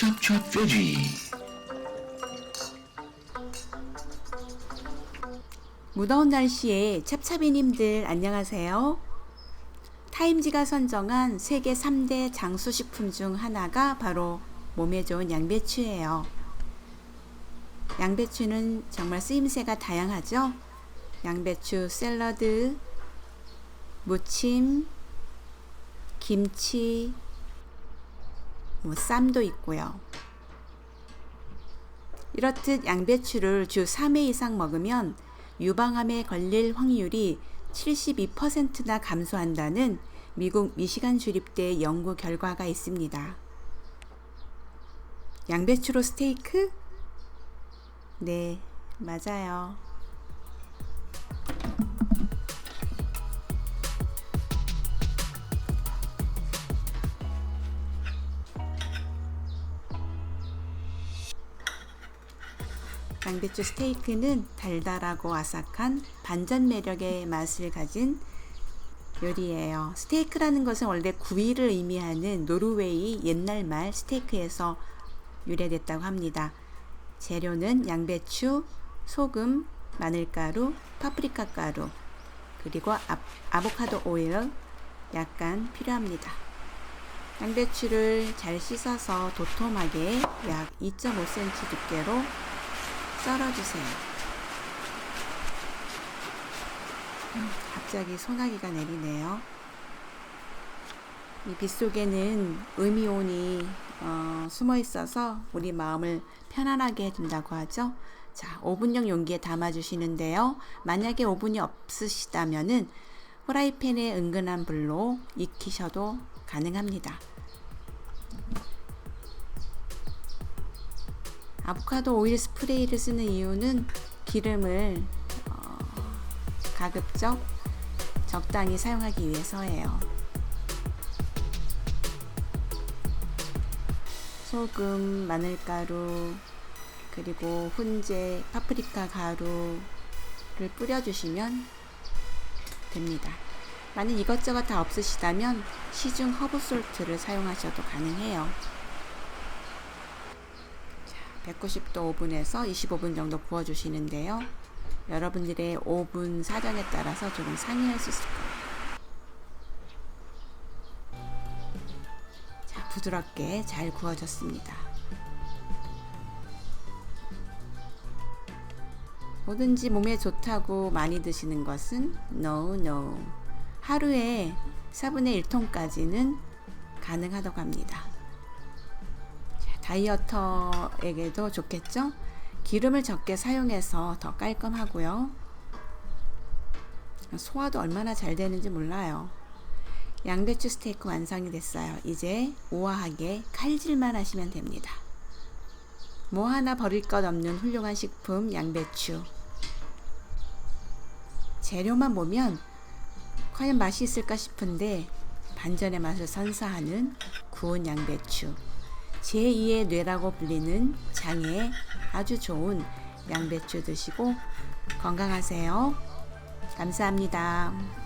Chop veggie. 무더운 날씨에 찹찹이님들 안녕하세요. 타임지가 선정한 세계 3대 장수식품 중 하나가 바로 몸에 좋은 양배추예요. 양배추는 정말 쓰임새가 다양하죠. 양배추 샐러드, 무침, 김치, 뭐 쌈도 있고요. 이렇듯 양배추를 주 3회 이상 먹으면 유방암에 걸릴 확률이 72%나 감소한다는 미국 미시간 주립대 연구 결과가 있습니다. 양배추로 스테이크? 네, 맞아요. 양배추 스테이크는 달달하고 아삭한 반전 매력의 맛을 가진 요리예요. 스테이크라는 것은 원래 구이를 의미하는 노르웨이 옛날 말 스테이크에서 유래됐다고 합니다. 재료는 양배추, 소금, 마늘가루, 파프리카 가루, 그리고 아, 아보카도 오일 약간 필요합니다. 양배추를 잘 씻어서 도톰하게 약 2.5cm 두께로 썰어주세요. 음, 갑자기 소나기가 내리네요. 이 빗속에는 음이온이 어, 숨어 있어서 우리 마음을 편안하게 해준다고 하죠. 자, 오븐용 용기에 담아 주시는데요. 만약에 오븐이 없으시다면은 후라이팬에 은근한 불로 익히셔도 가능합니다. 아보카도 오일 스프레이를 쓰는 이유는 기름을 어, 가급적 적당히 사용하기 위해서예요. 소금, 마늘가루, 그리고 훈제, 파프리카 가루를 뿌려주시면 됩니다. 만약 이것저것 다 없으시다면 시중 허브솔트를 사용하셔도 가능해요. 190도 오븐에서 25분 정도 구워주시는데요. 여러분들의 오븐 사정에 따라서 조금 상이할 수 있을 거예요. 자, 부드럽게 잘 구워졌습니다. 뭐든지 몸에 좋다고 많이 드시는 것은 no, no. 하루에 4분의 1통까지는 가능하다고 합니다. 다이어터에게도 좋겠죠? 기름을 적게 사용해서 더 깔끔하고요. 소화도 얼마나 잘 되는지 몰라요. 양배추 스테이크 완성이 됐어요. 이제 우아하게 칼질만 하시면 됩니다. 뭐 하나 버릴 것 없는 훌륭한 식품 양배추. 재료만 보면 과연 맛이 있을까 싶은데 반전의 맛을 선사하는 구운 양배추. 제2의 뇌라고 불리는 장에 아주 좋은 양배추 드시고 건강하세요. 감사합니다.